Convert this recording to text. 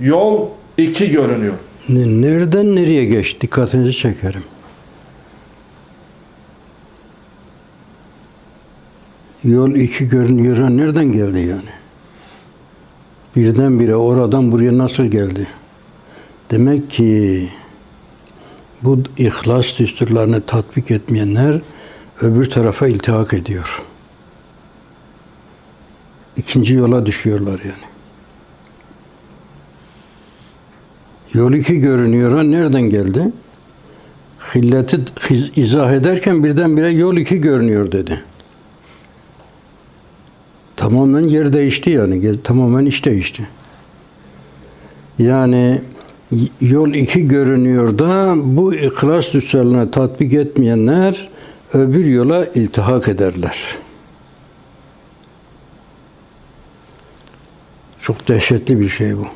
Yol iki görünüyor. Ne- Nereden nereye geç? Dikkatinizi çekerim. Yol iki görünüyor. Nereden geldi yani? Birdenbire oradan buraya nasıl geldi? Demek ki bu ihlas düsturlarını tatbik etmeyenler öbür tarafa iltihak ediyor. İkinci yola düşüyorlar yani. Yol iki görünüyor. Nereden geldi? Hilleti izah ederken birdenbire yol iki görünüyor dedi. Tamamen yer değişti yani. Tamamen iş değişti. Yani yol iki görünüyor da bu ihlas düsturlarına tatbik etmeyenler öbür yola iltihak ederler. Çok dehşetli bir şey bu.